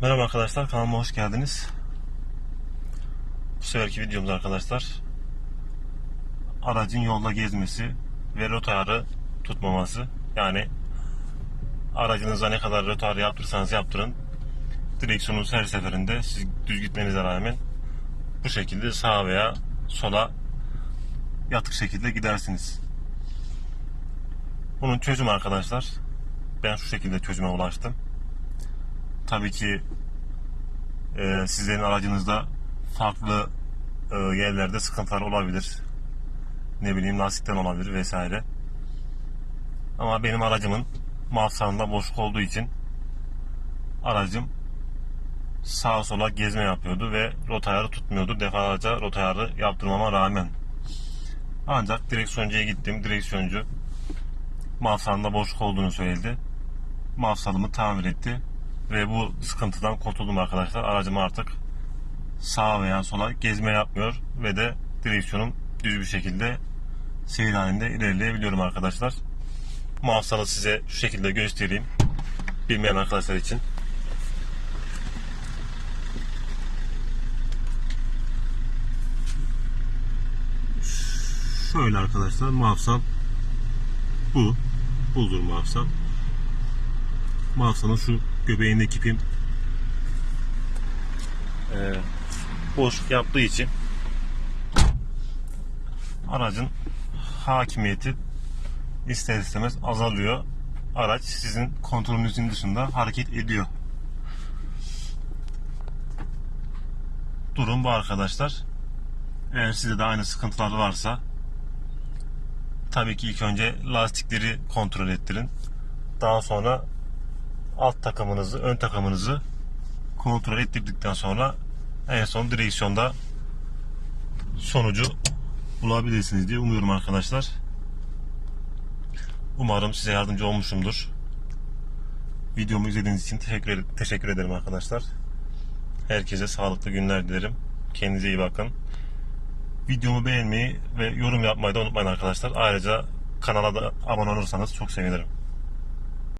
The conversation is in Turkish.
Merhaba arkadaşlar kanalıma hoş geldiniz. Bu seferki videomuz arkadaşlar aracın yolda gezmesi ve rotarı tutmaması. Yani aracınıza ne kadar rotarı yaptırsanız yaptırın direksiyonunuz her seferinde siz düz gitmenize rağmen bu şekilde sağa veya sola yatık şekilde gidersiniz. Bunun çözümü arkadaşlar ben şu şekilde çözüme ulaştım. Tabii ki e, sizlerin aracınızda farklı e, yerlerde sıkıntılar olabilir. Ne bileyim lastikten olabilir vesaire. Ama benim aracımın mafsalında boşluk olduğu için aracım sağa sola gezme yapıyordu ve rota ayarı tutmuyordu. Defalarca rota ayarı yaptırmama rağmen. Ancak direksiyoncuya gittim. Direksiyoncu mafsalında boşluk olduğunu söyledi. Mafsalımı tamir etti ve bu sıkıntıdan kurtuldum arkadaşlar. Aracım artık sağa veya sola gezme yapmıyor ve de direksiyonum düz bir şekilde seyir halinde ilerleyebiliyorum arkadaşlar. Mafsalı size şu şekilde göstereyim. Bilmeyen arkadaşlar için. Şöyle arkadaşlar mafsal bu. Budur mafsal. Mafsanın şu göbeğindeki pim e, boşluk yaptığı için aracın hakimiyeti ister istemez azalıyor. Araç sizin kontrolünüzün dışında hareket ediyor. Durum bu arkadaşlar. Eğer sizde de aynı sıkıntılar varsa tabii ki ilk önce lastikleri kontrol ettirin. Daha sonra alt takımınızı, ön takımınızı kontrol ettirdikten sonra en son direksiyonda sonucu bulabilirsiniz diye umuyorum arkadaşlar. Umarım size yardımcı olmuşumdur. Videomu izlediğiniz için teşekkür, teşekkür ederim arkadaşlar. Herkese sağlıklı günler dilerim. Kendinize iyi bakın. Videomu beğenmeyi ve yorum yapmayı da unutmayın arkadaşlar. Ayrıca kanala da abone olursanız çok sevinirim.